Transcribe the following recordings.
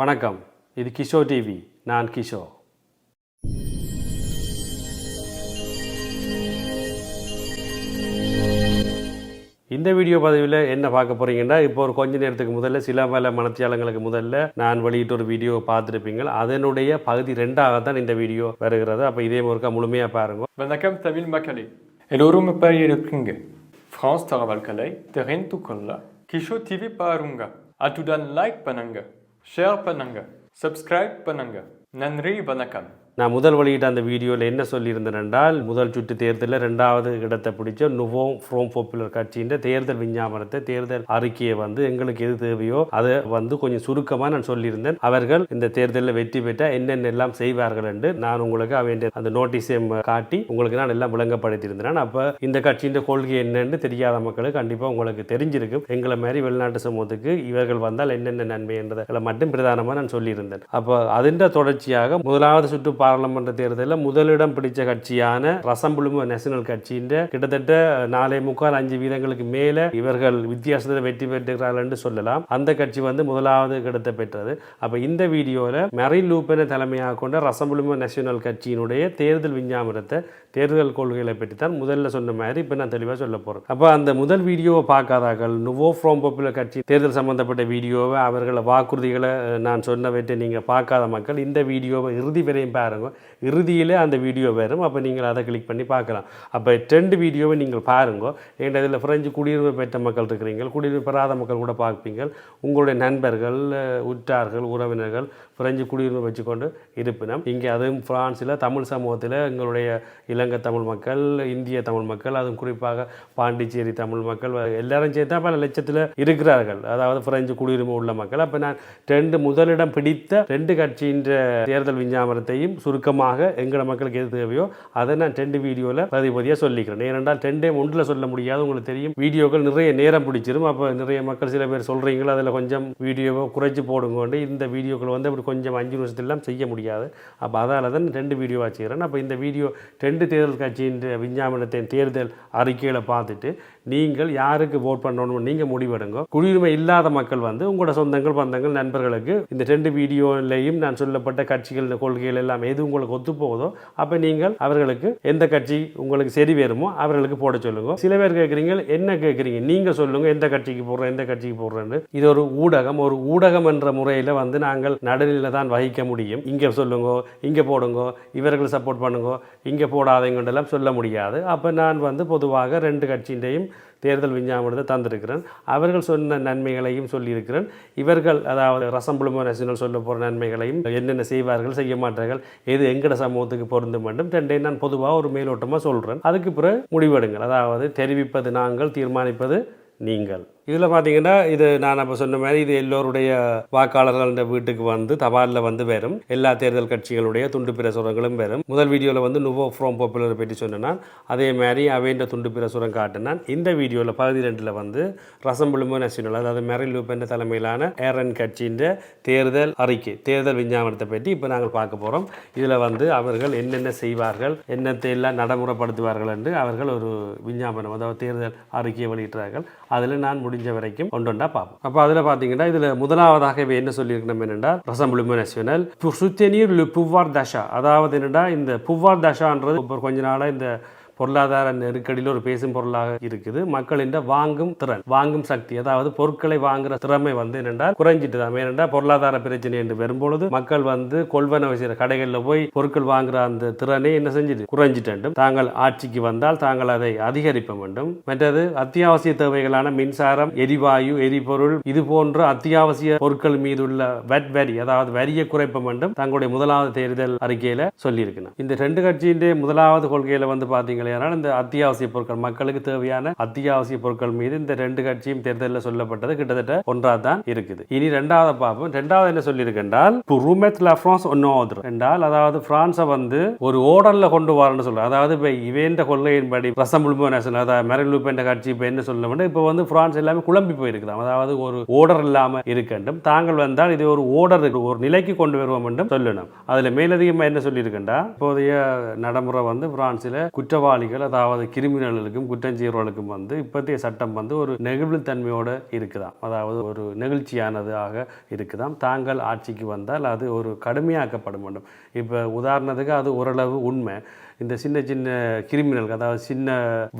வணக்கம். இது கிஷோ டிவி. நான் கிஷோ. இந்த வீடியோ பதிவில் என்ன பார்க்க போறீங்கன்னா இப்போ ஒரு கொஞ்ச நேரத்துக்கு முதல்ல சில பல மனத்தியாளங்களுக்கு முதல்ல நான் வெளியிட்ட ஒரு வீடியோ பார்த்துருப்பீங்க. அதனுடைய பகுதி ரெண்டாக தான் இந்த வீடியோ வருகிறது. அப்போ இதே ஒருக்கா முழுமையாக பாருங்க. வணக்கம் தமிழ் மக்களே. எல்லோரும் இப்போ இருக்கீங்க. ஃப்ரான்ஸ் தகவல்களை தெரிந்து கொள்ள கிஷோ டிவி பாருங்க. அத்துடன் லைக் பண்ணுங்க. ஷேர் பண்ணுங்க சப்ஸ்கிரைப் பண்ணுங்க நன்றி வணக்கம் நான் முதல் வெளியிட்ட அந்த வீடியோவில் என்ன சொல்லியிருந்தேன் என்றால் முதல் சுற்று தேர்தலில் ரெண்டாவது இடத்தை பிடிச்ச நுவோ ஃப்ரோம் பாப்புலர் கட்சியின் தேர்தல் விஞ்ஞாபனத்தை தேர்தல் அறிக்கையை வந்து எங்களுக்கு எது தேவையோ அதை வந்து கொஞ்சம் சுருக்கமாக நான் சொல்லியிருந்தேன். அவர்கள் இந்த தேர்தலில் வெற்றி பெற்றால் என்னென்ன எல்லாம் செய்வார்கள் என்று நான் உங்களுக்கு அவன் அந்த நோட்டீஸையும் காட்டி உங்களுக்கு நான் எல்லாம் விளங்கப்படுத்தியிருந்தேன். அப்போ இந்த கட்சியின் கொள்கை என்னன்னு தெரியாத மக்களுக்கு கண்டிப்பாக உங்களுக்கு தெரிஞ்சிருக்கும். எங்களை மாதிரி வெளிநாட்டு சமூகத்துக்கு இவர்கள் வந்தால் என்னென்ன நன்மை என்றதை மட்டும் பிரதானமாக நான் சொல்லியிருந்தேன். அப்போ அதன் தொடர்ச்சியாக முதலாவது சுற்று பாராளுமன்ற தேர்தலில் முதலிடம் பிடிச்ச கட்சியான ரசம்புழும நேஷனல் கட்சியின் கிட்டத்தட்ட நாலே முக்கால் அஞ்சு வீதங்களுக்கு மேலே இவர்கள் வித்தியாசத்தில் வெற்றி பெற்றுகிறார்கள் என்று சொல்லலாம். அந்த கட்சி வந்து முதலாவது கிடத்த பெற்றது. அப்போ இந்த வீடியோவில் மெரின் லூப்பனை தலைமையாக கொண்ட ரசம்புழும நேஷனல் கட்சியினுடைய தேர்தல் விஞ்ஞாபனத்தை தேர்தல் கொள்கைகளை பற்றி தான் முதல்ல சொன்ன மாதிரி இப்போ நான் தெளிவாக சொல்ல போகிறேன் அப்போ அந்த முதல் வீடியோவை பார்க்காதார்கள் நுவோ ஃப்ரோம் பாப்புலர் கட்சி தேர்தல் சம்பந்தப்பட்ட வீடியோவை அவர்களை வாக்குறுதிகளை நான் சொன்னவற்றை நீங்கள் பார்க்காத மக்கள் இந்த வீடியோவை இறுதி வரையும் பாருங்க இறுதியிலே அந்த வீடியோ வரும். அப்போ நீங்கள் அதை கிளிக் பண்ணி பார்க்கலாம். அப்போ ட்ரெண்டு வீடியோவை நீங்கள் பாருங்க. என்கிட்ட இதில் ஃப்ரெஞ்சு குடியுரிமை பெற்ற மக்கள் இருக்கிறீங்க. குடியுரிமை பெறாத மக்கள் கூட பார்ப்பீங்க. உங்களுடைய நண்பர்கள் உற்றார்கள் உறவினர்கள் ஃப்ரெஞ்சு குடியுரிமை வச்சுக்கொண்டு இருப்பினும். இங்கே அதுவும் ஃப்ரான்ஸில் தமிழ் சமூகத்தில் எங்களுடைய இலங்கை தமிழ் மக்கள் இந்திய தமிழ் மக்கள் அதுவும் குறிப்பாக பாண்டிச்சேரி தமிழ் மக்கள் எல்லாரும் சேர்த்தா பல லட்சத்தில் இருக்கிறார்கள். அதாவது ஃப்ரெஞ்சு குடியுரிமை உள்ள மக்கள். அப்போ நான் ரெண்டு முதலிடம் பிடித்த ரெண்டு கட்சியின் தேர்தல் விஞ்ஞாபனத்தையும் சுருக்கமாக எங்களோட மக்களுக்கு எது தேவையோ அதை நான் டென்ட் வீடியோவில் பதிவு பதியாக சொல்லிக்கிறேன். ஏனென்றால் டென்டே ஒன்றில் சொல்ல முடியாது உங்களுக்கு தெரியும். வீடியோக்கள் நிறைய நேரம் பிடிச்சிரும். அப்போ நிறைய மக்கள் சில பேர் சொல்கிறீங்களோ அதில் கொஞ்சம் வீடியோவை குறைச்சி போடுங்கோண்டு இந்த வீடியோக்கள் வந்து அப்படி கொஞ்சம் அஞ்சு நிமிஷத்துலாம் செய்ய முடியாது. அப்போ அதால் தான் ரெண்டு வீடியோவாக செய்கிறேன் அப்போ இந்த வீடியோ ரெண்டு தேர்தல் கட்சியின் விஞ்ஞாபனத்தின் தேர்தல் அறிக்கையில் பார்த்துட்டு நீங்கள் யாருக்கு ஓட் பண்ணணும்னு நீங்கள் முடிவெடுங்க. குடியுரிமை இல்லாத மக்கள் வந்து உங்களோட சொந்தங்கள் பந்தங்கள் நண்பர்களுக்கு இந்த ரெண்டு வீடியோலையும் நான் சொல்லப்பட்ட கட்சிகள் கொள்கைகள் எல்லாம் எது உங்களுக்கு ஒத்து போகுதோ அப்போ நீங்கள் அவர்களுக்கு எந்த கட்சி உங்களுக்கு சரி வருமோ அவர்களுக்கு போட சொல்லுங்க. சில பேர் கேட்குறீங்க என்ன கேட்குறீங்க நீங்கள் சொல்லுங்க எந்த கட்சிக்கு போடுறோம் எந்த கட்சிக்கு போடுறேன்னு. இது ஒரு ஊடகம் ஒரு ஊடகம் என்ற முறையில் வந்து நாங்கள் நடுநிலை தான் வகிக்க முடியும். இங்கே சொல்லுங்க இங்கே போடுங்க இவர்கள் சப்போர்ட் பண்ணுங்க இங்கே போடாதீங்கன்றெல்லாம் சொல்ல முடியாது. அப்போ நான் வந்து பொதுவாக ரெண்டு கட்சியின்டையும் தேர்தல் விஞ்ஞாபனத்தை தந்திருக்கிறேன். அவர்கள் சொன்ன நன்மைகளையும் சொல்லியிருக்கிறேன். இவர்கள் அதாவது ரசம் ரசம்புளும நேஷனல் சொல்ல போகிற நன்மைகளையும் என்னென்ன செய்வார்கள் செய்ய மாட்டார்கள் எது எங்கட சமூகத்துக்கு பொருந்தும் வேண்டும் ரெண்டையும் நான் பொதுவாக ஒரு மேலோட்டமாக சொல்கிறேன் அதுக்கு பிறகு முடிவெடுங்கள். அதாவது தெரிவிப்பது நாங்கள் தீர்மானிப்பது நீங்கள். இதில் பார்த்தீங்கன்னா இது நான் அப்போ சொன்ன மாதிரி இது எல்லோருடைய வாக்காளர்கள வீட்டுக்கு வந்து தபாலில் வந்து வரும். எல்லா தேர்தல் கட்சிகளுடைய துண்டு பிரசுரங்களும் வரும். முதல் வீடியோவில் வந்து நுவோ ஃப்ரோம் பாப்புலரை பற்றி சொன்னேன். அதே மாதிரி அவைன்ற துண்டு பிரசுரம் காட்டினான். இந்த வீடியோவில் பகுதி ரெண்டில் வந்து ரசம்புளுமோ நேஷனல் அதாவது மெரில் லூப்பென்ற தலைமையிலான ஏரன் கட்சியின் தேர்தல் அறிக்கை தேர்தல் விஞ்ஞாபனத்தை பற்றி இப்போ நாங்கள் பார்க்க போகிறோம். இதில் வந்து அவர்கள் என்னென்ன செய்வார்கள் என்னத்தை எல்லாம் நடைமுறைப்படுத்துவார்கள் என்று அவர்கள் ஒரு விஞ்ஞாபனம் அதாவது தேர்தல் அறிக்கையை வெளியிட்டார்கள். அதில் நான் முடிஞ்ச வரைக்கும் ஒன்றொண்டா பார்ப்போம் அப்போ அதில் பார்த்தீங்கன்னா இதில் முதலாவதாகவே என்ன சொல்லியிருக்கணும் என்னென்றால் ரசம் நேஷனல் சுத்தநீர் புவார் தஷா. அதாவது என்னடா இந்த புவ்வார் தஷான்றது இப்போ கொஞ்ச நாளாக இந்த பொருளாதார நெருக்கடியில் ஒரு பேசும் பொருளாக இருக்குது. மக்களின் வாங்கும் திறன் வாங்கும் சக்தி அதாவது பொருட்களை வாங்குற திறமை வந்து என்னென்றால் குறைஞ்சிட்டு தான். ஏனென்றால் பொருளாதார பிரச்சனை என்று வரும்பொழுது மக்கள் வந்து கொள்வனவு செய்கிற கடைகளில் போய் பொருட்கள் வாங்குற அந்த திறனை என்ன செஞ்சுட்டு குறைஞ்சிட்டு தாங்கள் ஆட்சிக்கு வந்தால் தாங்கள் அதை அதிகரிப்ப வேண்டும். மற்றது அத்தியாவசிய தேவைகளான மின்சாரம் எரிவாயு எரிபொருள் இது போன்ற அத்தியாவசிய பொருட்கள் மீது உள்ள வெட் வரி அதாவது வரியை குறைப்ப வேண்டும். தங்களுடைய முதலாவது தேர்தல் அறிக்கையில் சொல்லியிருக்கணும். இந்த ரெண்டு கட்சியின் முதலாவது கொள்கையில் வந்து பாத்தீங்களா இந்த அத்தியாவசிய பொருட்கள் மக்களுக்கு தேவையான அத்தியாவசிய பொருட்கள் மீது இந்த ரெண்டு கட்சியும் தேர்தலில் சொல்லப்பட்டது கிட்டத்தட்ட ஒன்றா தான் இருக்குது. இனி ரெண்டாவது பார்ப்போம் ரெண்டாவது என்ன சொல்லியிருக்கென்றால் ரூமெத் லா பிரான்ஸ் ஒன்னோதர் என்றால் அதாவது பிரான்ஸை வந்து ஒரு ஓர்டர்ல கொண்டு வரணும்னு சொல்ற அதாவது இப்போ இவேண்ட கொள்கையின்படி ரசம்புல்மோ நேஷனல் அதாவது மெரலூப் என்ற கட்சி இப்போ என்ன சொல்ல வேண்டும் இப்போ வந்து பிரான்ஸ் எல்லாமே குழம்பி போயிருக்கலாம் அதாவது ஒரு ஓடர் இல்லாம இருக்கட்டும் தாங்கள் வந்தால் இது ஒரு ஓடர் ஒரு நிலைக்கு கொண்டு வருவோம் என்றும் சொல்லணும். அதுல மேலதிகமாக என்ன சொல்லியிருக்கேன்டா இப்போதைய நடைமுறை வந்து பிரான்ஸில் குற்றவாளி குற்றவாளிகள் அதாவது கிரிமினல்களுக்கும் குற்றஞ்செய்கிறவர்களுக்கும் வந்து இப்போதைய சட்டம் வந்து ஒரு நெகிழ்வுத்தன்மையோடு இருக்குதாம். அதாவது ஒரு நெகிழ்ச்சியானதாக இருக்குதாம். தாங்கள் ஆட்சிக்கு வந்தால் அது ஒரு கடுமையாக்கப்பட வேண்டும். இப்போ உதாரணத்துக்கு அது ஓரளவு உண்மை. இந்த சின்ன சின்ன கிரிமினல் அதாவது சின்ன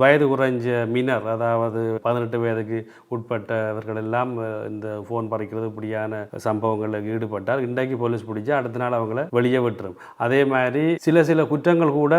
வயது குறைஞ்ச மினர் அதாவது பதினெட்டு வயதுக்கு உட்பட்டவர்கள் எல்லாம் இந்த ஃபோன் பறிக்கிறது இப்படியான சம்பவங்களில் ஈடுபட்டால் இன்றைக்கு போலீஸ் பிடிச்சா அடுத்த நாள் அவங்கள வெளியே விட்டுரும். அதே மாதிரி சில சில குற்றங்கள் கூட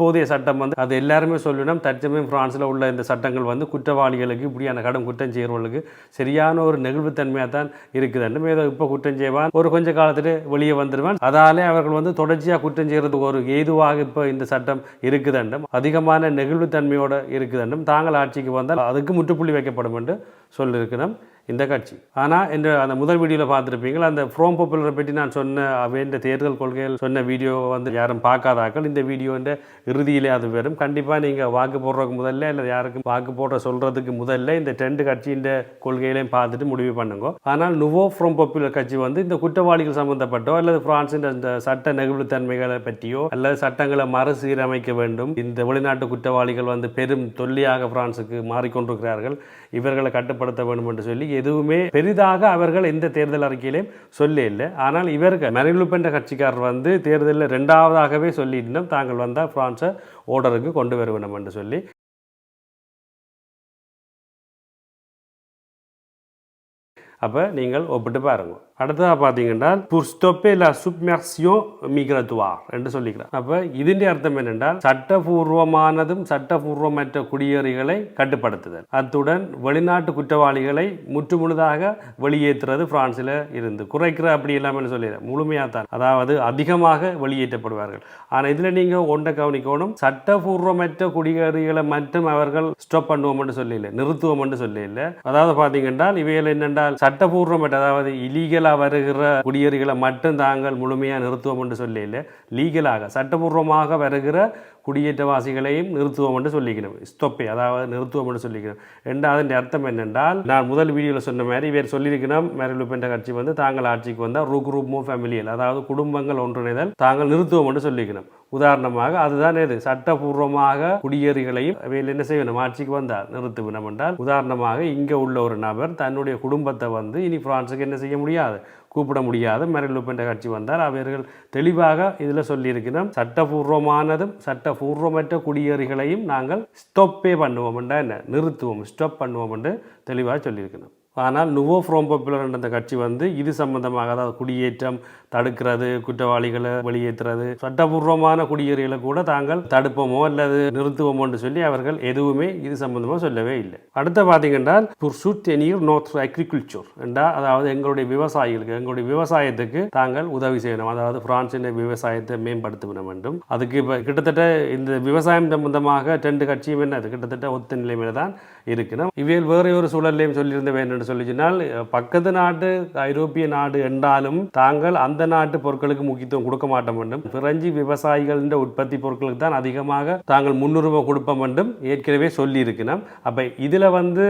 போதிய இப்போதைய சட்டம் வந்து அது எல்லாருமே சொல்லணும். தற்சமயம் பிரான்ஸில் உள்ள இந்த சட்டங்கள் வந்து குற்றவாளிகளுக்கு இப்படியான கடும் குற்றம் செய்கிறவர்களுக்கு சரியான ஒரு நெகிழ்வுத்தன்மையாக தான் இருக்குதுன்னு ஏதோ இப்போ குற்றம் செய்வான் ஒரு கொஞ்ச காலத்தில் வெளியே வந்துடுவான் அதாலே அவர்கள் வந்து தொடர்ச்சியாக குற்றம் செய்கிறதுக்கு ஒரு ஏதுவாக இப்போ இந்த சட்டம் இருக்குதண்டும். அதிகமான நெகிழ்வுத்தன்மையோடு என்றும் தாங்கள் ஆட்சிக்கு வந்தால் அதுக்கு முற்றுப்புள்ளி வைக்கப்படும் என்று சொல்லியிருக்கிறோம். இந்த கட்சி. ஆனால் என்று அந்த முதல் வீடியோவில் பார்த்துருப்பீங்களா அந்த ஃப்ரோம் பாப்புலரை பற்றி நான் சொன்ன அவைன்ற தேர்தல் கொள்கைகள் சொன்ன வீடியோ வந்து யாரும் பார்க்காதாக்கள். இந்த வீடியோன்ற இறுதியிலே அது வரும் கண்டிப்பாக நீங்கள் வாக்கு போடுறதுக்கு முதல்ல இல்லை யாருக்கும் வாக்கு போடுற சொல்கிறதுக்கு முதல்ல இந்த ரெண்டு கட்சியின் கொள்கைகளையும் பார்த்துட்டு முடிவு பண்ணுங்க. ஆனால் நுவோ ஃப்ரோம் பாப்புலர் கட்சி வந்து இந்த குற்றவாளிகள் சம்பந்தப்பட்டோ அல்லது பிரான்சின் இந்த சட்ட நெகிழ்வுத்தன்மைகளை பற்றியோ அல்லது சட்டங்களை மறுசீரமைக்க வேண்டும். இந்த வெளிநாட்டு குற்றவாளிகள் வந்து பெரும் தொல்லியாக பிரான்சுக்கு மாறிக்கொண்டிருக்கிறார்கள். இவர்களை கட்டுப்படுத்த வேண்டும் என்று சொல்லி எதுவுமே பெரிதாக அவர்கள் எந்த தேர்தல் அறிக்கையிலையும் சொல்ல இல்லை. ஆனால் இவர்கள் மெரிலுப்பென்ற கட்சிக்காரர் வந்து தேர்தலில் ரெண்டாவதாகவே சொல்லியிருந்தோம். தாங்கள் வந்தால் பிரான்ஸை ஓர்டருக்கு கொண்டு வர வேண்டும் என்று சொல்லி. அப்போ நீங்கள் ஒப்பிட்டு பாருங்க அடுத்ததாக பார்த்தீங்கன்னா pour stopper la submersion migratoire என்று சொல்லிக்கிறேன் அப்போ ഇതിൻ്റെ அர்த்தம் என்னென்றால் சட்டபூர்வமானதும் சட்டபூர்வமற்ற குடியேறிகளை கட்டுப்படுத்துதல் அத்துடன் வெளிநாட்டு குற்றவாளிகளை முற்றுமுழுதாக வெளியேற்றுறது பிரான்சில் இருந்து குறைக்கிற அப்படி இல்லாமல் சொல்லிடுறேன் முழுமையாக தான் அதாவது அதிகமாக வெளியேற்றப்படுவார்கள் ஆனால் இதில் நீங்கள் ஒன்றை கவனிக்கணும் சட்டபூர்வமற்ற குடியேறிகளை மட்டும் அவர்கள் ஸ்டாப் பண்ணுவோம்னு சொல்லல நிறுத்துவோம்னு சொல்லல அதாவது பார்த்தீங்கன்னா இவைகள் என்னென்றால் சட்டபூர்வமற்ற அதாவது இலீகலாக வருகிற குடியேறிகளை மட்டும் தாங்கள் முழுமையாக நிறுத்துவோம் என்று சொல்லல லீகலாக சட்டபூர்வமாக வருகிற குடியேற்றவாசிகளையும் நிறுத்துவோம் என்று சொல்லிக்கணும் ஸ்தொப்பை அதாவது நிறுத்துவோம் என்று சொல்லிக்கணும் ரெண்டாவது அர்த்தம் என்னென்றால் நான் முதல் வீடியோவில் சொன்ன மாதிரி இவர் சொல்லியிருக்கணும் மேரிலுப்பென்ற கட்சி வந்து தாங்கள் ஆட்சிக்கு வந்தால் ரூ குரூப் ஃபேமிலியில் அதாவது குடும்பங்கள் ஒன்றிணைதல் தாங்கள் நிறுத்துவோம் என்று சொல்லிக்கணும் உதாரணமாக அதுதான் எது? சட்டபூர்வமாக குடியேறிகளையும் அவையில் என்ன செய்யணும்? ஆட்சிக்கு வந்தால் நிறுத்துவினம் என்றால் உதாரணமாக இங்கே உள்ள ஒரு நபர் தன்னுடைய குடும்பத்தை வந்து இனி பிரான்ஸுக்கு என்ன செய்ய முடியாது? கூப்பிட முடியாத மெரிலுப் என்ற கட்சி வந்தால் அவர்கள் தெளிவாக இதில் சொல்லியிருக்கிறோம். சட்டபூர்வமானதும் சட்டபூர்வமற்ற குடியேறிகளையும் நாங்கள் ஸ்டொப்பே பண்ணுவோம் என்ன? நிறுத்துவோம் ஸ்டாப் பண்ணுவோம் என்று தெளிவாக சொல்லியிருக்கிறோம். ஆனால் நுவோ ஃப்ரோம் பாப்புலர் என்ற அந்த கட்சி வந்து இது சம்பந்தமாக அதாவது குடியேற்றம் தடுக்கிறது குற்றவாளிகளை வெளியேற்றுறது. சட்டபூர்வமான குடியேறிகளை கூட தாங்கள் தடுப்போமோ அல்லது நிறுத்துவோமோ என்று சொல்லி அவர்கள் எதுவுமே இது சம்பந்தமாக சொல்லவே இல்லை. அடுத்த பார்த்தீங்கன்னா புர்சுட் தெனீர் நோர்த் அக்ரிகல்ச்சர் என்றா அதாவது எங்களுடைய விவசாயிகளுக்கு எங்களுடைய விவசாயத்துக்கு தாங்கள் உதவி செய்யணும். அதாவது பிரான்சின் விவசாயத்தை மேம்படுத்த வேண்டும் அதுக்கு இப்போ கிட்டத்தட்ட இந்த விவசாயம் சம்பந்தமாக ரெண்டு கட்சியும் என்ன அது கிட்டத்தட்ட ஒத்த நிலைமையில தான் இருக்கணும் இவையில் வேறு ஒரு சூழல்லையும் சொல்லியிருந்த வேண்டும் சொல்லி சொன்னால் பக்கத்து நாட்டு ஐரோப்பிய நாடு என்றாலும் தாங்கள் அந்த நாட்டு பொருட்களுக்கு முக்கியத்துவம் கொடுக்க மாட்டோம் வேண்டும். பிரெஞ்சு விவசாயிகளின் உற்பத்தி பொருட்களுக்கு தான் அதிகமாக தாங்கள் முன்னுரிமை கொடுப்ப வேண்டும். ஏற்கனவே சொல்லி இருக்கணும் அப்போ இதில் வந்து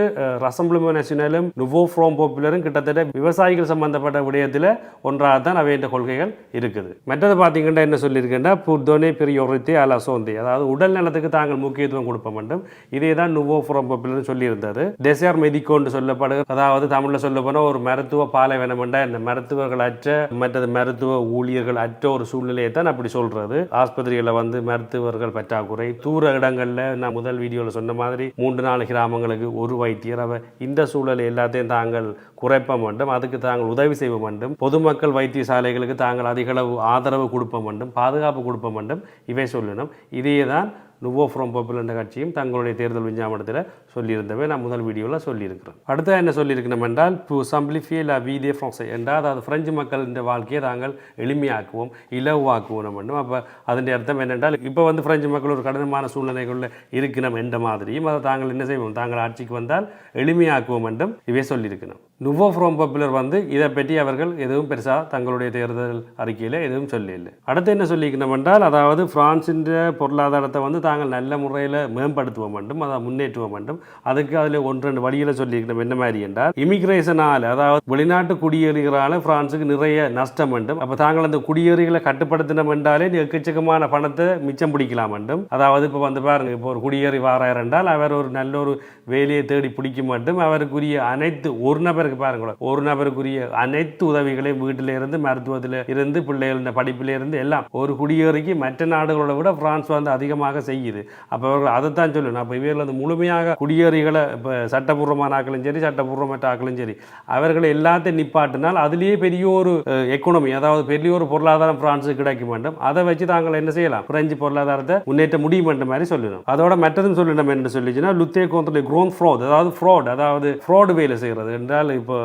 ரசம்பிளமோ நேஷனலும் நுவோ ஃப்ரோம் பாப்புலரும் கிட்டத்தட்ட விவசாயிகள் சம்பந்தப்பட்ட விடயத்தில் ஒன்றாக தான் அவையின் கொள்கைகள் இருக்குது. மற்றது பார்த்தீங்கன்னா என்ன சொல்லியிருக்கேன்னா புர்தோனே பெரியோரித்தே அல சோந்தி அதாவது உடல் நலத்துக்கு தாங்கள் முக்கியத்துவம் கொடுப்ப வேண்டும். இதே தான் நுவோ ஃப்ரோம் பாப்புலர் சொல்லியிருந்தது. தேசியார் மெதிக்கோன்று சொல்லப்படுகிற அதாவது தமிழில் சொல்ல போனால் ஒரு மருத்துவ பாலைவனம் என்ற இந்த மருத்துவர்கள் அற்ற மற்றது மருத்துவ ஊழியர்கள் அற்ற ஒரு சூழ்நிலையை தான் அப்படி சொல்கிறது ஆஸ்பத்திரிகளில் வந்து மருத்துவர்கள் பற்றாக்குறை தூர இடங்களில் நான் முதல் வீடியோவில் சொன்ன மாதிரி மூன்று நாலு கிராமங்களுக்கு ஒரு வைத்தியர். அவ இந்த சூழலை எல்லாத்தையும் தாங்கள் குறைப்ப வேண்டும். அதுக்கு தாங்கள் உதவி செய்ய வேண்டும். பொதுமக்கள் வைத்தியசாலைகளுக்கு தாங்கள் அதிகளவு ஆதரவு கொடுப்ப வேண்டும். பாதுகாப்பு கொடுப்ப வேண்டும். இவை சொல்லணும் இதையே தான் நுவோ ஃப்ரோம் பாப்புலர் என்ற கட்சியும் தங்களுடைய தேர்தல் விஞ்ஞாபனத்தில் சொல்லியிருந்தவை நான் முதல் வீடியோவில் சொல்லியிருக்கிறேன். அடுத்த என்ன சொல்லியிருக்கணும் என்றால் டு சம்பிளிஃபை லா வீதே ஃப்ரான்ஸை என்றால் அதாவது பிரெஞ்சு மக்களின் வாழ்க்கையை தாங்கள் எளிமையாக்குவோம் இலவாக்குவோம் என்னும் அப்போ அதன் அர்த்தம் என்னென்றால் இப்போ வந்து பிரெஞ்சு மக்கள் ஒரு கடினமான சூழ்நிலைகளில் இருக்கணும் என்ற மாதிரியும் அதை தாங்கள் என்ன செய்வோம் தாங்கள் ஆட்சிக்கு வந்தால் எளிமையாக்குவோம் என்றும் இவை சொல்லியிருக்கணும் நுவோ ஃப்ரோம் பாப்புலர் வந்து இதை பற்றி அவர்கள் எதுவும் பெருசாக தங்களுடைய தேர்தல் அறிக்கையில் எதுவும் சொல்லியில்லை அடுத்து என்ன சொல்லிக்கணும் என்றால் அதாவது பிரான்சின் பொருளாதாரத்தை வந்து தாங்கள் நல்ல முறையில் மேம்படுத்துவோம் வேண்டும் அதை முன்னேற்றுவோம் வேண்டும் அதுக்கு அதில் ஒன்று ரெண்டு வழியில் சொல்லியிருக்கணும். என்ன மாதிரி என்றால் இமிக்ரேஷனால் அதாவது வெளிநாட்டு குடியேறிகளால் பிரான்ஸுக்கு நிறைய நஷ்டம் வேண்டும் அப்போ தாங்கள் அந்த குடியேறிகளை கட்டுப்படுத்தினோம் என்றாலே எக்கச்சக்கமான பணத்தை மிச்சம் பிடிக்கலாம் வேண்டும் அதாவது இப்போ வந்து பாருங்க இப்போ ஒரு குடியேறி வாரார் என்றால் அவர் ஒரு நல்ல ஒரு வேலையை தேடி பிடிக்க மட்டும் அவருக்குரிய அனைத்து ஒரு நபருக்கு பாருங்களேன். ஒரு நபருக்குரிய அனைத்து உதவிகளையும் வீட்டில இருந்து மருத்துவத்தில் இருந்து பிள்ளைகளின் படிப்பில இருந்து எல்லாம் ஒரு குடியேறிக்கு மற்ற நாடுகளோட விட பிரான்ஸ் வந்து அதிகமாக செய்யுது. அப்போ அவர்கள் அதைத்தான் சொல்லணும் அப்போ இவர்கள் வந்து முழுமையாக குடியேறிகளை இப்போ சட்டபூர்வமான ஆக்களும் சரி சட்டபூர்வமற்ற ஆக்களும் சரி அவர்களை எல்லாத்தையும் நிப்பாட்டினால் அதுலேயே பெரிய ஒரு எக்கனமி அதாவது பெரிய ஒரு பொருளாதாரம் பிரான்ஸுக்கு கிடைக்க வேண்டும். அதை வச்சு தாங்கள் என்ன செய்யலாம்? பிரெஞ்சு பொருளாதாரத்தை முன்னேற்ற முடியும் என்ற மாதிரி சொல்லணும் அதோட மற்றதும் சொல்லணும் என்று சொல்லிச்சுன்னா லுத்தே கோந்திர குரோன் ஃப்ராட் அதாவது ஃப்ராட் அதாவது ஃப்ராட் வேலை செய்கிறது என்றால் இப்போ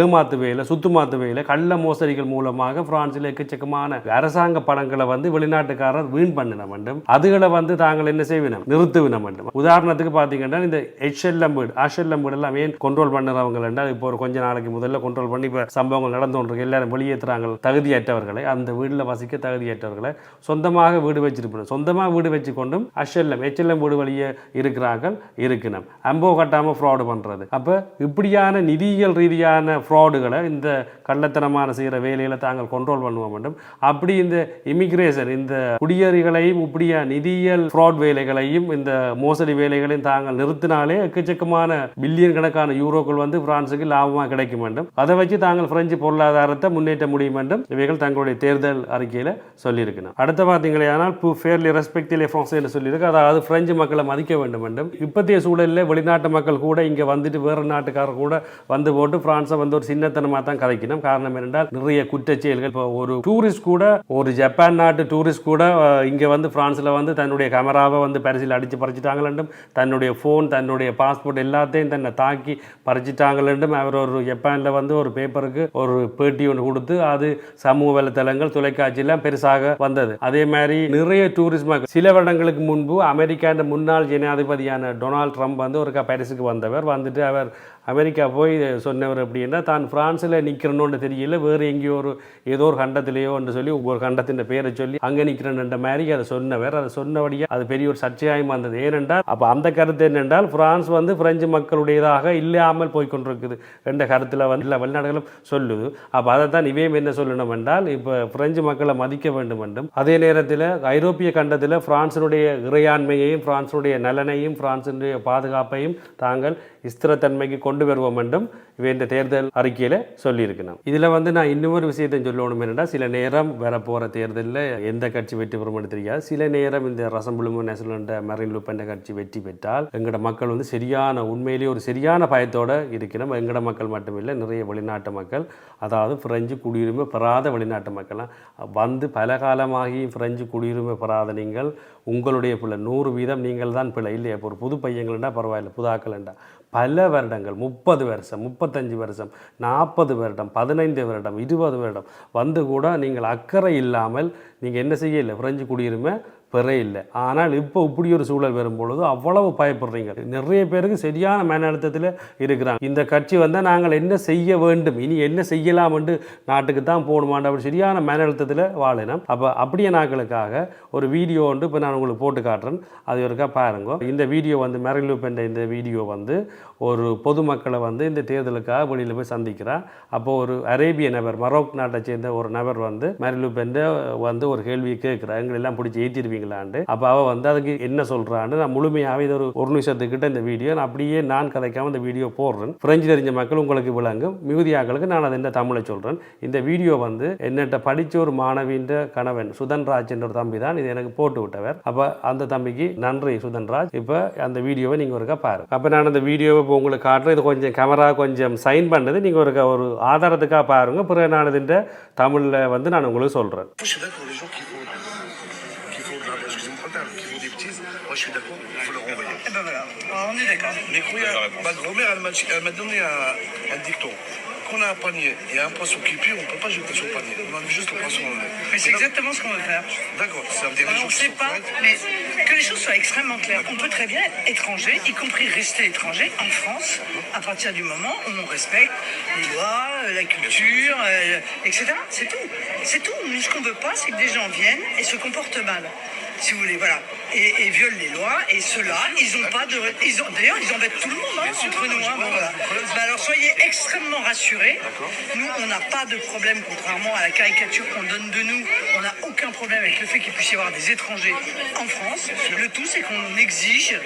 ஏமாத்து வேலை சுத்துமாத்து வேலை கள்ள மோசடிகள் மூலமாக பிரான்சில் எக்கச்சக்கமான அரசாங்க பணங்களை வந்து வெளிநாட்டுக்காரர் வீண் பண்ணின வேண்டும். அதுகளை வந்து தாங்கள் என்ன செய்வினம் நிறுத்துவின வேண்டும். உதாரணத்துக்கு பார்த்தீங்கன்னா இந்த எச்எல்எம் வீடு ஆஷெல்எம் வீடு எல்லாம் ஏன் கண்ட்ரோல் பண்ணுறவங்க என்றால் இப்போ ஒரு கொஞ்ச நாளைக்கு முதல்ல கண்ட்ரோல் பண்ணி இப்போ சம்பவங்கள் நடந்து கொண்டிருக்கு. எல்லாரும் வெளியேற்றுறாங்க தகுதியற்றவர்களை அந்த வீட்டில் வசிக்க தகுதியற்றவர்களை சொந்தமாக வீடு வச்சிருப்போம் சொந்தமாக வீடு வச்சு கொண்டும் அஷெல்எம் எச்எல்எம் வீடு வழியே இருக்கிறார்கள் இருக்கணும் அம்போ கட்டாமல் ஃப்ராடு பண்ணுறது அப்போ இப்படியான நிதியியல் ரீதியான ஃப்ராடுகளை இந்த கள்ளத்தனமான செய்கிற வேலையில் தாங்கள் கண்ட்ரோல் பண்ணுவோம் வேண்டும். அப்படி இந்த இமிக்ரேஷன் இந்த குடியேறிகளையும் இப்படிய நிதியியல் ஃப்ராட் வேலைகளையும் இந்த மோசடி வேலைகளையும் தாங்கள் நிறுத்தினாலே எக்கச்சக்கமான பில்லியன் கணக்கான யூரோக்கள் வந்து பிரான்ஸுக்கு லாபமாக கிடைக்கும் வேண்டும் அதை வச்சு தாங்கள் பிரெஞ்சு பொருளாதாரத்தை முன்னேற்ற முடியும் வேண்டும் இவைகள் தங்களுடைய தேர்தல் அறிக்கையில் சொல்லியிருக்கணும் அடுத்த பார்த்தீங்களேயானால் பூ ஃபேர்லி ரெஸ்பெக்டிலே ஃப்ரான்ஸ் என்று சொல்லியிருக்கு. அதாவது பிரெஞ்சு மக்களை மதிக்க வேண்டும் வேண்டும் இப்பத்திய சூழலில் வெளிநாட்டு மக்கள் கூட இங்கே வந்துட்டு வேறு நாட்டுக்காரர் கூட வந்து போட்டு பிரான்ஸை வந்து ஒரு சின்னத்தனமாக தான் கதைக்கணும் காரணம் என்னென்றால் நிறைய குற்றச்செயல்கள். இப்போ ஒரு டூரிஸ்ட் கூட ஒரு ஜப்பான் நாட்டு டூரிஸ்ட் கூட இங்கே வந்து பிரான்ஸில் வந்து தன்னுடைய கேமராவை வந்து பரிசில் அடித்து பறிச்சிட்டாங்களென்றும் தன்னுடைய ஃபோன் தன்னுடைய பாஸ்போர்ட் எல்லாத்தையும் தன்னை தாக்கி பறிச்சிட்டாங்களென்றும் அவர் ஒரு ஜப்பானில் வந்து ஒரு பேப்பருக்கு ஒரு பேட்டி ஒன்று கொடுத்து அது சமூக வலைத்தளங்கள் தொலைக்காட்சியெல்லாம் பெருசாக வந்தது. அதே மாதிரி நிறைய டூரிஸ்ட் மக்கள் சில வருடங்களுக்கு முன்பு அமெரிக்காண்ட முன்னாள் ஜனாதிபதியான டொனால்ட் ட்ரம்ப் வந்து ஒரு பரிசுக்கு வந்தவர். வந்துட்டு அவர் அமெரிக்கா போய் சொன்னவர் அப்படின்னா தான் பிரான்ஸில் நிற்கிறனோன்னு தெரியல வேறு எங்கேயோ ஒரு ஏதோ ஒரு கண்டத்திலேயோ என்று சொல்லி ஒரு கண்டத்தின் பேரை சொல்லி அங்கே நிற்கிறன்ற மாதிரி அதை சொன்னவர். அதை சொன்னபடியே அது பெரிய ஒரு சர்ச்சையாயம் வந்தது ஏனென்றால் அப்போ அந்த கருத்து என்னென்றால் பிரான்ஸ் வந்து பிரெஞ்சு மக்களுடையதாக இல்லாமல் போய்கொண்டிருக்குது என்ற கருத்தில் வந்து இல்லை வெளிநாடுகளும் சொல்லுது. அப்போ அதை தான் இவையும் என்ன சொல்லணும் என்றால் இப்போ பிரெஞ்சு மக்களை மதிக்க வேண்டும் என்றும் அதே நேரத்தில் ஐரோப்பிய கண்டத்தில் பிரான்சினுடைய இறையாண்மையையும் பிரான்சினுடைய நலனையும் பிரான்சினுடைய பாதுகாப்பையும் தாங்கள் ஸ்திரத்தன்மைக்கு கொண்டு வருவோம் என்றும் இவை இந்த தேர்தல் அறிக்கையில் சொல்லியிருக்கணும் இதில் வந்து நான் இன்னொரு விஷயத்தை சொல்லணும் என்னென்னா சில நேரம் வரப்போகிற தேர்தலில் எந்த கட்சி வெற்றி பெறும்னு தெரியாது. சில நேரம் இந்த ரசம்புலுமு நேசனல்ன்ற மரின் லுப்பென்ற கட்சி வெற்றி பெற்றால் எங்களோட மக்கள் வந்து சரியான உண்மையிலேயே ஒரு சரியான பயத்தோடு இருக்கணும் எங்களோட மக்கள் மட்டுமில்லை நிறைய வெளிநாட்டு மக்கள் அதாவது பிரெஞ்சு குடியுரிமை பெறாத வெளிநாட்டு மக்கள்லாம் வந்து பல காலமாகியும் பிரெஞ்சு குடியுரிமை பெறாத நீங்கள் உங்களுடைய பிள்ளை. நூறு வீதம் நீங்கள் தான் பிள்ளை. இல்லையா? இப்போ ஒரு புது பையங்கள்டா பரவாயில்ல. புதாக்கள்ண்டா பல வருடங்கள் முப்பது வருஷம் முப்பத்தஞ்சு வருஷம் நாற்பது வருடம் பதினைந்து வருடம் இருபது வருடம் வந்து கூட நீங்கள் அக்கறை இல்லாமல் நீங்கள் என்ன செய்யலை? பிரெஞ்சு குடியுரிமை பெற இல்லை. ஆனால் இப்போ இப்படி ஒரு சூழல் வரும்பொழுது அவ்வளவு பயப்படுறீங்க. நிறைய பேருக்கு சரியான மன அழுத்தத்தில் இருக்கிறாங்க. இந்த கட்சி வந்தால் நாங்கள் என்ன செய்ய வேண்டும்? இனி என்ன செய்யலாம் என்று நாட்டுக்கு தான் போகணுமாண்ட அப்படி சரியான மன அழுத்தத்தில் வாழினோம் அப்போ அப்படியே நாட்களுக்காக ஒரு வீடியோ வந்து இப்போ நான் உங்களுக்கு போட்டு காட்டுறேன். அது ஒருக்கா பாருங்க. இந்த வீடியோ வந்து மெரலூப் என்ற இந்த வீடியோ வந்து ஒரு பொதுமக்களை வந்து இந்த தேர்தலுக்காக வெளியில் போய் சந்திக்கிறார் அப்போ ஒரு அரேபிய நபர் மரோக் நாட்டை சேர்ந்த ஒரு நபர் வந்து மெரலூப் என்ற வந்து ஒரு கேள்வியை கேட்குறா எங்களெல்லாம் பிடிச்சி ஏற்றிருவீங்க ஏற்றிருவீங்களாண்டு அப்போ அவள் வந்து அதுக்கு என்ன சொல்கிறான்னு நான் முழுமையாகவே இது ஒரு ஒரு நிமிஷத்துக்கிட்ட இந்த வீடியோ நான் அப்படியே நான் கதைக்காமல் இந்த வீடியோ போடுறேன். பிரெஞ்சு தெரிஞ்ச மக்கள் உங்களுக்கு விளங்கும். மிகுதியாக்களுக்கு நான் அதை இந்த தமிழை சொல்கிறேன் இந்த வீடியோ வந்து என்னட்ட படித்த ஒரு மாணவியின் கணவன் சுதன்ராஜ் என்ற ஒரு தம்பி தான் இது எனக்கு போட்டு விட்டவர். அப்போ அந்த தம்பிக்கு நன்றி சுதன்ராஜ். இப்போ அந்த வீடியோவை நீங்கள் ஒருக்கா பாருங்க. அப்போ நான் அந்த வீடியோவை இப்போ உங்களுக்கு காட்டுறேன். இது கொஞ்சம் கேமரா கொஞ்சம் சைன் பண்ணது. நீங்கள் ஒரு ஒரு ஆதாரத்துக்காக பாருங்க. பிறகு நான் இதுன்ற தமிழில் வந்து நான் உங்களுக்கு சொல்கிறேன் moi, je suis d'accord, il faut leur renvoyer. Eh ben voilà, on est d'accord. Mais croyez, ma grand-mère, elle m'a donné un, un dicton. qu'on a un panier et un poisson qui pue, on peut pas jeter sur le panier. On a juste le poisson en l'air. Mais c'est exactement ce qu'on veut faire. D'accord, ça veut dire les on gens ne sait pas, mais que les choses soient extrêmement claires. On peut très bien être étranger, y compris rester étranger en France, à partir du moment où on respecte les lois, euh, la culture, euh, etc. C'est tout. C'est tout. Nous, ce qu'on veut pas, c'est que des gens viennent et se comportent mal. Si vous voulez, voilà. Et, et violent les lois. Et ceux-là, ils ont pas de. Ils ont, d'ailleurs, ils embêtent tout le monde hein, entre nous. hein, bon, voilà. Bah alors, soyez extrêmement rassurés. Nous, on n'a pas de problème, contrairement à la caricature qu'on donne de nous. On n'a aucun problème avec le fait qu'il puisse y avoir des étrangers en France. Le tout, c'est qu'on exige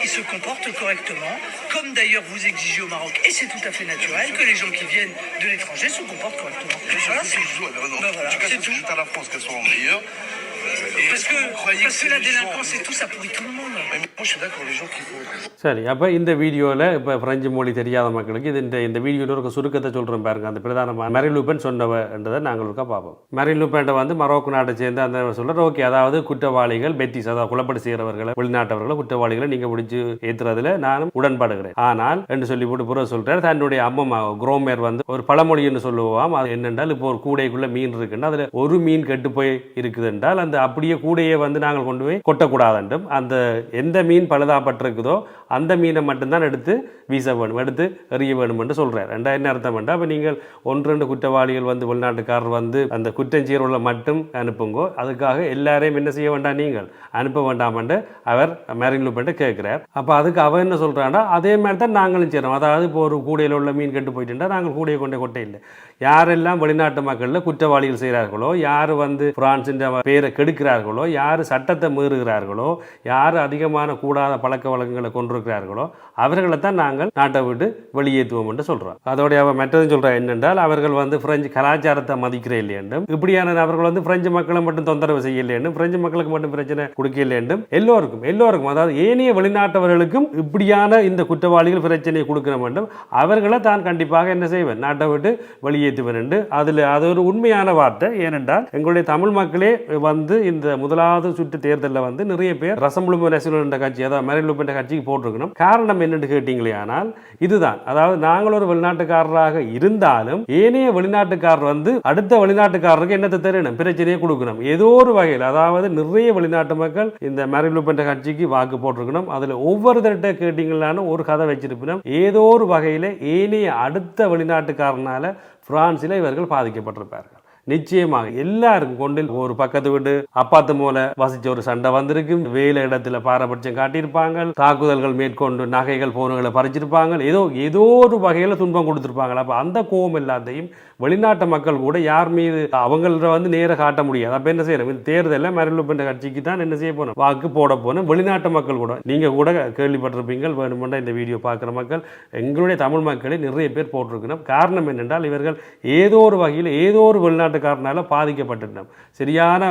qu'ils se comportent correctement, comme d'ailleurs vous exigez au Maroc. Et c'est tout à fait naturel que les gens qui viennent de l'étranger se comportent correctement. Voilà, c'est. Ben voilà, en c'est tout. à la France qu'elles sont meilleures. Et Parce que, vous croyez parce que c'est la les gens- délinquance et tout, ça pourrit tout le monde. Mais moi, je suis d'accord, les gens qui font. சரி அப்போ இந்த வீடியோவில் இப்போ French மொழி தெரியாத மக்களுக்கு இது இந்த இந்த வீடியோவில் இருக்க சுருக்கத்தை சொல்கிறேன் பாருங்க அந்த பிரதான மெரின் லூப்பன் சொன்னவன்றதை நாங்கள் ஒருக்கா பார்ப்போம் மெரின் லூப்பன்ட்ட வந்து மரோக்கு நாட்டை சேர்ந்து அந்த சொல்கிறார் ஓகே அதாவது குற்றவாளிகள் பெட்டிஸ் அதாவது குழப்படி செய்கிறவர்களை வெளிநாட்டவர்களை குற்றவாளிகளை நீங்கள் பிடிச்சி ஏற்றுறதுல நானும் உடன்பாடுகிறேன் ஆனால் என்று சொல்லி போட்டு புற சொல்கிறார் தன்னுடைய அம்மம்மா குரோமேர் வந்து ஒரு பழமொழின்னு சொல்லுவாம் அது என்னென்றால் இப்போ ஒரு கூடைக்குள்ளே மீன் இருக்குன்னா அதில் ஒரு மீன் கெட்டு போய் இருக்குது என்றால் அந்த அப்படியே கூடையே வந்து நாங்கள் கொண்டு போய் கொட்டக்கூடாதுன்றும். அந்த எந்த மீன் பழுதாப்பட்டிருக்குதோ அந்த மீனை மட்டும்தான் எடுத்து வீசா வேணும். எடுத்து எறிய வேணும் என்று சொல்கிறார் ரெண்டா என்ன அர்த்தம் அப்போ நீங்கள் ஒன்று ரெண்டு குற்றவாளிகள் வந்து வெளிநாட்டுக்காரர் வந்து அந்த குற்றஞ்செயர்வுள்ள மட்டும் அனுப்புங்கோ. அதுக்காக எல்லாரையும் என்ன செய்ய வேண்டாம் நீங்கள்? அனுப்ப வேண்டாம் என்று அவர் மேரின் லூப்பன்ட்டு கேட்குறார். அப்போ அதுக்கு அவர் என்ன சொல்கிறான்னா அதே மாதிரி தான் நாங்களும் செய்கிறோம் அதாவது இப்போ ஒரு கூடையில் உள்ள மீன் கெட்டு போயிட்டுண்டா நாங்கள் கூடையை கொண்டே கொட்டை இல்லை யாரெல்லாம் வெளிநாட்டு மக்களில் குற்றவாளிகள் செய்கிறார்களோ யார் வந்து பிரான்ஸின் பேரை கெடுக்கிறார்களோ யார் சட்டத்தை மீறுகிறார்களோ யார் அதிகமான கூடாத பழக்க வழக்கங்களை கொண்டிருக்கிறார்களோ அவர்களை தான் நாங்கள் நாட்டை விட்டு வெளியேற்றுவோம் என்று சொல்கிறோம் அதோடைய அவன் மற்றதும் சொல்கிறா என்னென்றால் அவர்கள் வந்து பிரெஞ்சு கலாச்சாரத்தை மதிக்கிற இல்லையென்றும் இப்படியான அவர்கள் வந்து பிரெஞ்சு மக்களை மட்டும் தொந்தரவு செய்ய என்றும் பிரெஞ்சு மக்களுக்கு மட்டும் பிரச்சனை கொடுக்க இல்லையென்றும் எல்லோருக்கும் எல்லோருக்கும் அதாவது ஏனைய வெளிநாட்டவர்களுக்கும் இப்படியான இந்த குற்றவாளிகள் பிரச்சனையை கொடுக்கிற வேண்டும் அவர்களை தான் கண்டிப்பாக என்ன செய்வேன் நாட்டை விட்டு வெளியேற்றுவேன் என்று. அதில் அது ஒரு உண்மையான வார்த்தை. ஏனென்றால் எங்களுடைய தமிழ் மக்களே வந்து இந்த முதலாவது சுற்று தேர்தலில் வந்து நிறைய பேர் ரசம்புளும் நேசனல் என்ற கட்சி அதாவது மெரிலுப் என்ற கட்சிக்கு போட்டிருக்கணும். காரணம் என்னன்னு கேட்டீங்களே ஆனால் இதுதான். அதாவது நாங்கள் ஒரு வெளிநாட்டுக்காரராக இருந்தாலும் ஏனைய வெளிநாட்டுக்காரர் வந்து அடுத்த வெளிநாட்டுக்காரருக்கு என்னத்தை தெரியணும்? பிரச்சனையை கொடுக்கணும். ஏதோ ஒரு வகையில். அதாவது நிறைய வெளிநாட்டு மக்கள் இந்த மெரிலுப் கட்சிக்கு வாக்கு போட்டிருக்கணும். அதில் ஒவ்வொருத்தர்கிட்ட கேட்டீங்களான ஒரு கதை வச்சிருப்பினும் ஏதோ ஒரு வகையில் ஏனைய அடுத்த வெளிநாட்டுக்காரனால் பிரான்சில் இவர்கள் பாதிக்கப்பட்டிருப்பார்கள். நிச்சயமாக எல்லாருக்கும் கொண்டு ஒரு பக்கத்து வீடு அப்பாத்து மூல வசிச்ச ஒரு சண்டை வந்திருக்கும். வேலை இடத்துல பாரபட்சம் காட்டியிருப்பாங்க தாக்குதல்கள் மேற்கொண்டு நகைகள் போனங்களை பறிச்சிருப்பாங்க ஏதோ ஏதோ ஒரு வகையில் துன்பம் கொடுத்துருப்பாங்க அப்போ அந்த கோபம் எல்லாத்தையும் வெளிநாட்டு மக்கள் கூட யார் மீது அவங்கள வந்து நேர காட்ட முடியாது. அப்போ என்ன செய்யணும்? இந்த தேர்தலில் மரலுப்பென்ற கட்சிக்கு தான் என்ன செய்ய போகணும் வாக்கு போட போகணும் வெளிநாட்டு மக்கள் கூட. நீங்கள் கூட கேள்விப்பட்டிருப்பீங்க வேணுமெண்டா இந்த வீடியோ பார்க்குற மக்கள். எங்களுடைய தமிழ் மக்களை நிறைய பேர் போட்டிருக்கணும். காரணம் என்னென்றால் இவர்கள் ஏதோ ஒரு வகையில் ஏதோ ஒரு வெளிநாட்டுக்காரனால பாதிக்கப்பட்டிருந்தோம் சரியான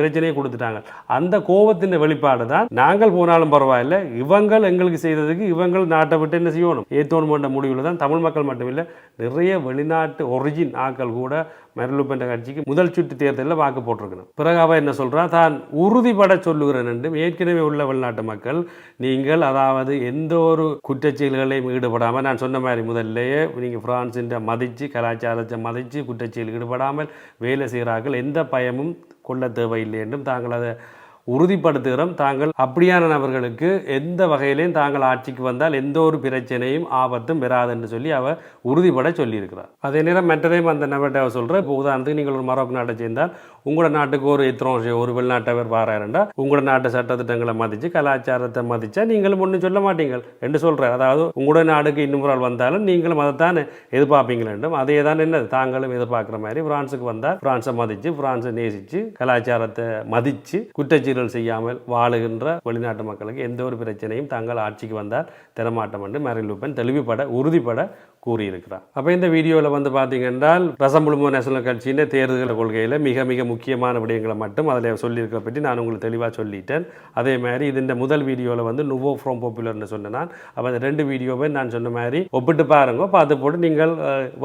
பிரச்சனையை கொடுத்துட்டாங்க. அந்த கோபத்தின் வெளிப்பாடு தான் நாங்கள் போனாலும் பரவாயில்லை. இவங்கள் எங்களுக்கு செய்ததுக்கு இவங்கள் நாட்டை விட்டு என்ன செய்யணும்? ஏத்தோணும் என்ற முடிவில் தான் தமிழ் மக்கள் மட்டுமில்லை நிறைய வெளிநாட்டு ஒரிஜின் ஆக்கள் கூட மெரலுப்பென்ற கட்சிக்கு முதல் சுற்று தேர்தலில் வாக்கு போட்டிருக்கணும். பிறகு அவ என்ன சொல்றா தான் உறுதிபட சொல்லுகிறேன் என்றும் ஏற்கனவே உள்ள வெளிநாட்டு மக்கள் நீங்கள் அதாவது எந்த ஒரு குற்றச்செயல்களையும் ஈடுபடாமல் நான் சொன்ன மாதிரி முதல்லையே நீங்கள் பிரான்ஸின் மதித்து கலாச்சாரத்தை மதித்து குற்றச்செயல் ஈடுபடாமல் வேலை செய்கிறார்கள் எந்த பயமும் கொள்ள தேவையில்லை என்றும் தாங்கள் அதை உறுதிப்படுத்துகிறோம். தாங்கள் அப்படியான நபர்களுக்கு எந்த வகையிலையும் தாங்கள் ஆட்சிக்கு வந்தால் எந்த ஒரு பிரச்சனையும் ஆபத்தும் பெறாதுன்னு சொல்லி அவர் உறுதிப்பட சொல்லியிருக்கிறார். அதே நேரம் மற்றதையும் அந்த நபர்கிட்ட அவர் சொல்ற இப்போ உதாரணத்துக்கு நீங்கள் ஒரு மரோக் நாட்டை சேர்ந்தால் உங்களோட நாட்டுக்கு ஒரு இத்தனை ஒரு வெளிநாட்டவர் வாராருண்டா உங்களோட நாட்டு சட்டத்திட்டங்களை மதித்து கலாச்சாரத்தை மதித்தா நீங்களும் ஒன்றும் சொல்ல மாட்டீங்க. என்று சொல்கிறார் அதாவது உங்களோட நாடுக்கு இன்னும் ஒரு ஆள் வந்தாலும் நீங்களும் அதைத்தான் எதிர்பார்ப்பீங்க என்றும் அதே தான் என்னது? தாங்களும் எதிர்பார்க்குற மாதிரி பிரான்ஸுக்கு வந்தால் பிரான்ஸை மதித்து பிரான்ஸை நேசித்து கலாச்சாரத்தை மதித்து குற்றச்சீரல் செய்யாமல் வாழுகின்ற வெளிநாட்டு மக்களுக்கு எந்த ஒரு பிரச்சனையும் தாங்கள் ஆட்சிக்கு வந்தால் தரமாட்டம் என்று மேரின் லூப்பன் தெளிவுபட உறுதிப்பட கூறியிருக்கிறார். அப்போ இந்த வீடியோவில் வந்து பார்த்தீங்கன்னா ரசம்புழுமோ நேஷனல் கட்சியின் தேர்தல் கொள்கையில் மிக மிக முக்கியமான விடயங்களை மட்டும் அதில் சொல்லியிருக்க பற்றி நான் உங்களுக்கு தெளிவாக சொல்லிட்டேன். அதே மாதிரி இது இந்த முதல் வீடியோவில் வந்து நுவோ ஃப்ரோம் பாப்புலர்னு சொன்னேன் அப்போ அந்த ரெண்டு வீடியோவை நான் சொன்ன மாதிரி ஒப்பிட்டு பாருங்க. பார்த்து போட்டு நீங்கள்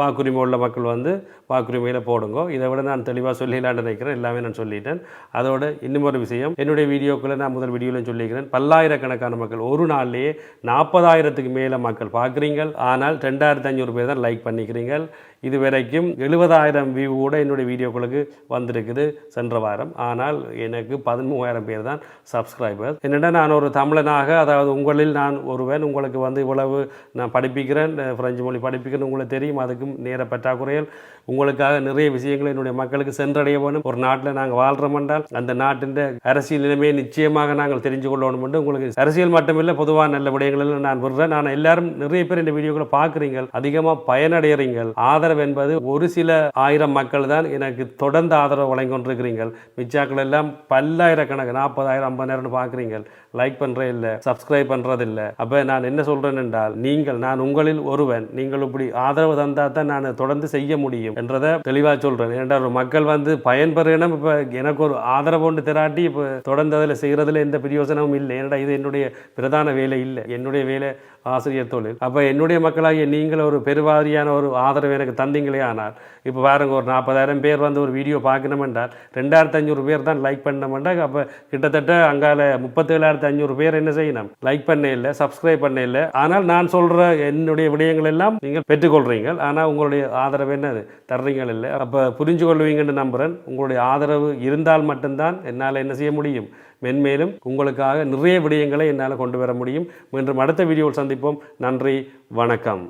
வாக்குரிமை உள்ள மக்கள் வந்து வாக்குரிமையில் போடுங்க. இதை விட நான் தெளிவாக சொல்லிடலான்னு நினைக்கிறேன். எல்லாமே நான் சொல்லிட்டேன். அதோட இன்னும் ஒரு விஷயம். என்னுடைய வீடியோக்குள்ளே நான் முதல் வீடியோவில் சொல்லியிருக்கிறேன் பல்லாயிரக்கணக்கான மக்கள் ஒரு நாள்லேயே நாற்பதாயிரத்துக்கு மேலே மக்கள் பார்க்குறீங்க ஆனால் ரெண்டாயிரத்தி ஐநூறு பேர் தான் லைக் பண்ணிக்கிறீங்க இது வரைக்கும் எழுபதாயிரம் வியூ கூட என்னுடைய வீடியோக்களுக்கு வந்திருக்குது சென்ற வாரம். ஆனால் எனக்கு பதிமூவாயிரம் பேர் தான் சப்ஸ்கிரைபர் என்னென்னா நான் ஒரு தமிழனாக அதாவது உங்களில் நான் ஒருவன் உங்களுக்கு வந்து இவ்வளவு நான் படிப்பிக்கிறேன் அஹ் பிரெஞ்சு மொழி படிப்பிக்கிறேன் உங்களுக்கு தெரியும் அதுக்கும் நேர பற்றாக்குறைகள். உங்களுக்காக நிறைய விஷயங்களை என்னுடைய மக்களுக்கு சென்றடைய வேணும் ஒரு நாட்டில் நாங்கள் வாழ்கிறோம் என்றால் அந்த நாட்டின் அரசியல் நிலைமையை நிச்சயமாக நாங்கள் தெரிஞ்சு கொள்ளணும் என்று உங்களுக்கு அரசியல் மட்டுமில்லை பொதுவாக நல்ல விடயங்களில் நான் விடுறேன். நான் எல்லாரும் நிறைய பேர் இந்த வீடியோக்களை பார்க்குறீங்க அதிகமாக பயனடைகிறீங்க ஆதரவு என்பது ஒரு சில ஆயிரம் மக்கள் தான் எனக்கு தொடர்ந்து ஆதரவு வழங்கி கொண்டிருக்கிறீர்கள் மிச்சாக்கள் எல்லாம் பல்லாயிரக்கணக்கு நாற்பதாயிரம் ஐம்பதாயிரம்னு பார்க்குறீங்க லைக் பண்ணுறே இல்லை சப்ஸ்கிரைப் பண்ணுறது இல்லை. அப்போ நான் என்ன சொல்கிறேன் என்றால் நீங்கள் நான் உங்களில் ஒருவன் நீங்கள் இப்படி ஆதரவு தந்தால் தான் நான் தொடர்ந்து செய்ய முடியும் என்றதை தெளிவாக சொல்கிறேன் ஏனென்றால் ஒரு மக்கள் வந்து பயன்பெறணும் இப்போ எனக்கு ஒரு ஆதரவு ஒன்று திராட்டி இப்போ தொடர்ந்து அதில் செய்கிறதுல எந்த பிரயோசனமும் இல்லை. ஏன்னா இது என்னுடைய பிரதான வேலை இல்லை என்னுடைய வேலை ஆசிரியர் தொழில். அப்போ என்னுடைய மக்களாகிய நீங்கள் ஒரு பெருவாரியான ஒரு ஆதரவு எனக்கு தந்தீங்களே ஆனால் இப்போ பாருங்க ஒரு நாற்பதாயிரம் பேர் வந்து ஒரு வீடியோ பார்க்கணும் என்றால் ரெண்டாயிரத்தி ஐநூறு பேர் தான் லைக் பண்ணமெண்டா அப்போ கிட்டத்தட்ட அங்கால முப்பத்தேழாயிரத்தி ஐநூறு பேர் என்ன செய்யணும்? லைக் பண்ண இல்லை சப்ஸ்கிரைப் பண்ண இல்லை. ஆனால் நான் சொல்கிற என்னுடைய விடயங்கள் எல்லாம் நீங்கள் பெற்றுக்கொள்கிறீங்க ஆனால் உங்களுடைய ஆதரவு என்னது? தர்றீங்கள் இல்லை. அப்போ புரிஞ்சு கொள்வீங்கன்னு நம்புகிறேன் உங்களுடைய ஆதரவு இருந்தால் மட்டும்தான் என்னால் என்ன செய்ய முடியும்? மென்மேலும் உங்களுக்காக நிறைய விடயங்களை என்னால் கொண்டு வர முடியும். மீண்டும் அடுத்த வீடியோவில் சந்திப்போம். நன்றி வணக்கம்.